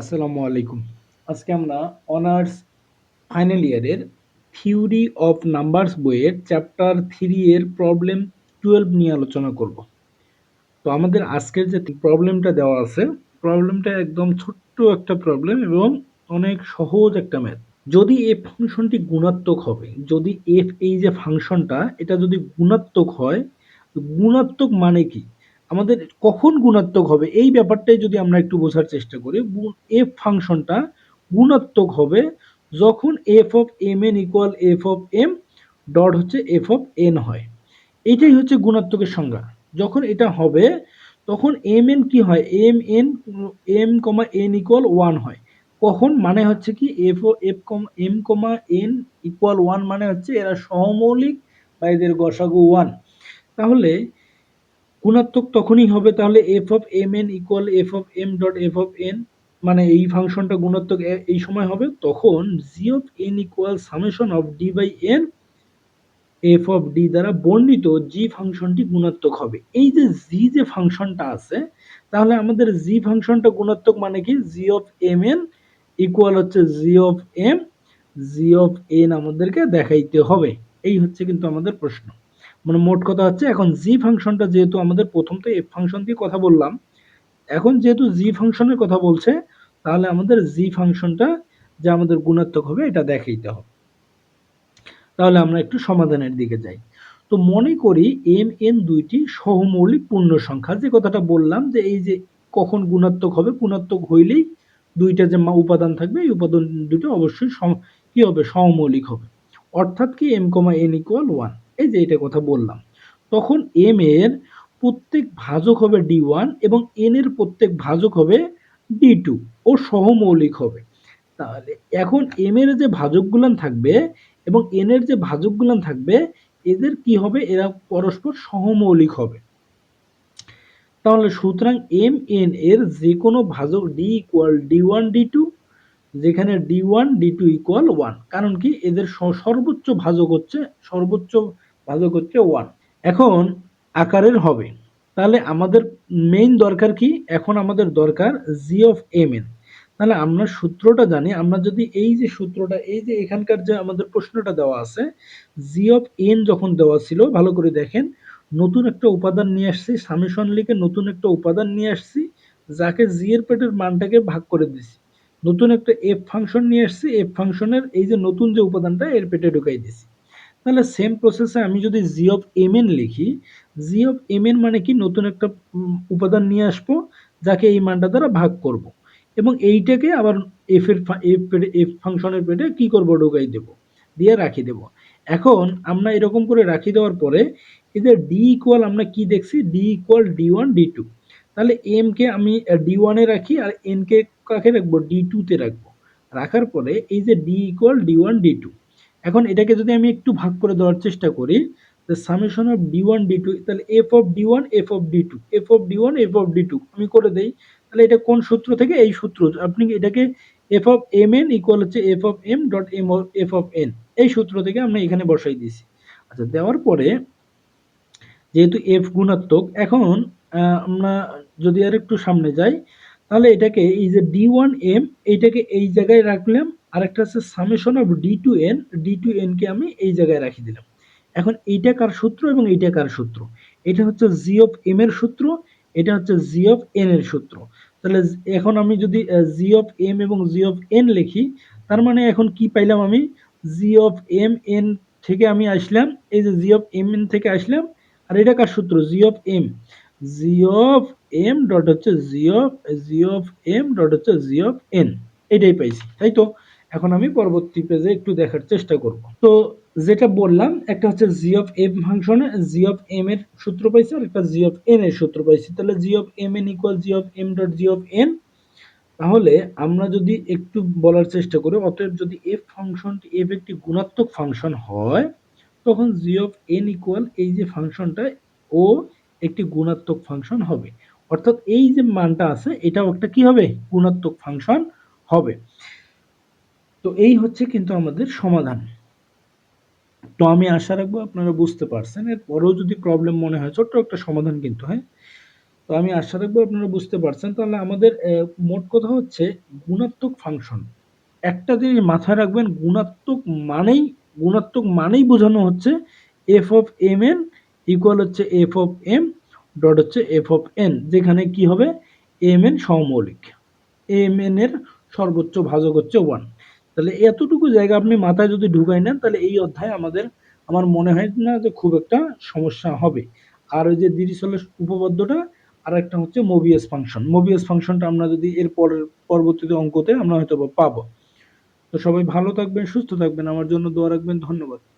আসসালামু আলাইকুম। আজকে আমরা অনার্স ফাইনাল ইয়ারের থিওরি অফ নাম্বারস বইয়ের চ্যাপ্টার থ্রি এর প্রবলেম টুয়েলভ নিয়ে আলোচনা করব। তো আমাদের আজকের যে প্রবলেমটা দেওয়া আছে প্রবলেমটা একদম ছোট্ট একটা প্রবলেম এবং অনেক সহজ একটা ম্যাথ যদি এ ফাংশনটি গুণাত্মক হবে, যদি এফ এই যে ফাংশনটা এটা যদি গুণাত্মক হয় গুণাত্মক মানে কি? আমাদের কখন গুণাত্মক হবে, এই ব্যাপারটাই যদি আমরা একটু বোঝার চেষ্টা করি এফ ফাংশনটা গুণাত্মক হবে যখন F of M N equal F of M dot হচ্ছে এফ অফ এন হয়। এটাই হচ্ছে গুণাত্মকের সংজ্ঞা। যখন এটা হবে, তখন এম এন কি হয়? M N M comma N equal one হয়। কখন? মানে হচ্ছে কি এফ ও এফ কম M comma N equal one মানে হচ্ছে এরা সহমৌলিক বা এদের গসাগু ওয়ান তাহলে গুণাত্মক তখনই হবে তাহলে F of M N equal F of M dot F of N মানে এই ফাংশনটা গুণাত্মক এই সময় হবে, তখন G of N equal summation of D by N F of D দ্বারা বর্ণিত জি ফাংশনটি গুণাত্মক হবে। এই যে জি যে ফাংশনটা আছে, তাহলে আমাদের জি ফাংশনটা গুণাত্মক মানে কি? G of M N equal হচ্ছে G of M G of N আমাদেরকে দেখাইতে হবে। এই হচ্ছে কিন্তু আমাদের প্রশ্ন। মানে মোট কথা হচ্ছে এখন জি ফাংশনটা যেহেতু আমাদের প্রথম তো এফ ফাংশন দিয়ে কথা বললাম, এখন যেহেতু জি ফাংশনের কথা বলছে, তাহলে আমাদের জি ফাংশনটা যে আমাদের গুণাত্মক হবে এটা দেখাইতে হবে। তাহলে আমরা একটু সমাধানের দিকে যাই। তো মনে করি এম এন দুইটি সহমৌলিক পূর্ণ সংখ্যা, যে কথাটা বললাম যে এই যে কখন গুণাত্মক হবে, গুণাত্মক হইলেই দুইটা যে উপাদান থাকবে, এই উপাদান দুটো অবশ্যই কি হবে? সহমৌলিক হবে। অর্থাৎ কি M comma N equal one এই যে এটা কথা বললাম, তখন এম এর প্রত্যেক ভাজক হবে ডি ওয়ান এবং এন এর প্রত্যেক ভাজক হবে ডি টু ও সহমৌলিক হবে। তাহলে এখন এম এর যে ভাজকগুলান থাকবে এবং এন এর যে ভাজকগুলান থাকবে, এদের কি হবে? এরা পরস্পর সহমৌলিক হবে। তাহলে সুতরাং এম এন এর যে কোনো ভাজক D equal D one D two যেখানে D one D two equal one কারণ কি? এদের সর্বোচ্চ ভাজক হচ্ছে, সর্বোচ্চ ভাজক হচ্ছে ওয়ান এখন আকারের হবে। তাহলে আমাদের মেইন দরকার কি? এখন আমাদের দরকার জি অফ এম এন তাহলে আমরা সূত্রটা জানি, আমরা যদি এই যে সূত্রটা, এই যে এখানকার যে আমাদের প্রশ্নটা দেওয়া আছে জি অফ এন যখন দেওয়া ছিল, ভালো করে দেখেন, নতুন একটা উপাদান নিয়ে আসছি সামেশন লিখে নতুন একটা উপাদান নিয়ে আসছি, যাকে জি এর পেটের মানটাকে ভাগ করে দিছি। নতুন একটা এফ ফাংশন নিয়ে আসছি এফ ফাংশনের এই যে নতুন যে উপাদানটা, এর পেটে ঢুকাই দিছি। তাহলে সেম প্রসেসে আমি যদি জি অফ এম এন লিখি জি অফ এম এন মানে কি? নতুন একটা উপাদান নিয়ে আসব, যাকে এই মানটা দ্বারা ভাগ করব। এবং এইটাকে আবার এফ এর এফ এফ ফাংশনের পেটে কি করব? ঢোকাই দেব, দিয়ে রাখি দেব। এখন আমরা এরকম করে রাখি দেওয়ার পরে এদের ডি ইকুয়াল আমরা কি দেখছি? D equal D one D two তাহলে এম কে আমি ডি ওয়ানে রাখি আর এন কে কাকে রাখব? ডি টুতে রাখব। রাখার পরে এই যে D equal D one D two এখন এটাকে যদি আমি একটু ভাগ করে দেওয়ার চেষ্টা করি the summation of D one D two তাহলে F of D one F of D two F of D one F of D two আমি করে দেই। তাহলে এটা কোন সূত্র থেকে? এই সূত্র। আপনি এটাকে F of M N equal হচ্ছে F of M dot M F of N এই সূত্র থেকে আমরা এখানে বসাই দিয়েছি। আচ্ছা দেওয়ার পরে যেহেতু এফ গুণাত্মক, এখন আমরা যদি আর একটু সামনে যাই, তাহলে এটাকে এই যে ডি ওয়ান এম এইটাকে এই জায়গায় রাখলাম আরেকটা হচ্ছে summation of D two N D two NK আমি এই জায়গায় রাখি দিলাম এখন এইটা কার সূত্র এবং এইটা কার সূত্র এটা হচ্ছে জি অফ এম এর সূত্র এটা হচ্ছে জি অফ এন এর সূত্র তাহলে এখন আমি যদি জি অফ এম এবং জি অফ এন লিখি তার মানে এখন কি পাইলাম আমি জি অফ এম এন থেকে আমি আসলাম এই যে জি অফ এম এন থেকে আসলাম আর এটা কার সূত্র G of M G of M dot হচ্ছে G of G of M dot হচ্ছে জি অফ এন এটাই পাইছি তাই তো এখন আমি পরবর্তী পেজে একটু দেখার চেষ্টা করব। তো যেটা বললাম, একটা হচ্ছে G of M function G of M এর সূত্র পাইছি আর একটা জি অফ এন এর সূত্র পাইছি। তাহলে G of M N equal G of M dot G of N তাহলে আমরা যদি একটু বলার চেষ্টা করি, অতএব যদি এফ ফাংশনটি এফ একটি গুণাত্মক ফাংশন হয়, তখন জি অফ এন ইকুয়াল এই যে ফাংশনটা ও একটি গুণাত্মক ফাংশন হবে। অর্থাৎ এই যে মানটা আছে, এটাও একটা কি হবে? গুণাত্মক ফাংশন হবে। তো এই হচ্ছে কিন্তু আমাদের সমাধান। তো আমি আশা রাখব আপনারা বুঝতে পারছেন। এর পরেও যদি প্রবলেম মনে হয়, ছোট্ট একটা সমাধান কিন্তু, হয়? তো আমি আশা রাখব আপনারা বুঝতে পারছেন। তাহলে আমাদের মোট কথা হচ্ছে গুণাত্মক ফাংশন একটা জিনিস মাথায় রাখবেন, গুণাত্মক মানেই গুণাত্মক মানেই বোঝানো হচ্ছে F of M N equal হচ্ছে এফ অফ এম ডট হচ্ছে এফ অফ এন যেখানে কি হবে? এম এন সমমৌলিক। এম এন এর সর্বোচ্চ ভাজক হচ্ছে ওয়ান তাহলে এতটুকু জায়গা আপনি মাথায় যদি ঢুকাই নেন, তাহলে এই অধ্যায় আমাদের, আমার মনে হয় না যে খুব একটা সমস্যা হবে। আর ওই যে দিরিসলের উপপাদ্যটা আর একটা হচ্ছে মোবিয়াস ফাংশন মোবিয়াস ফাংশনটা আমরা যদি এর পরের পরবর্তীতে অঙ্কতে আমরা হয়তো পাবো। তো সবাই ভালো থাকবেন, সুস্থ থাকবেন। আমার জন্য দোয়া রাখবেন। ধন্যবাদ।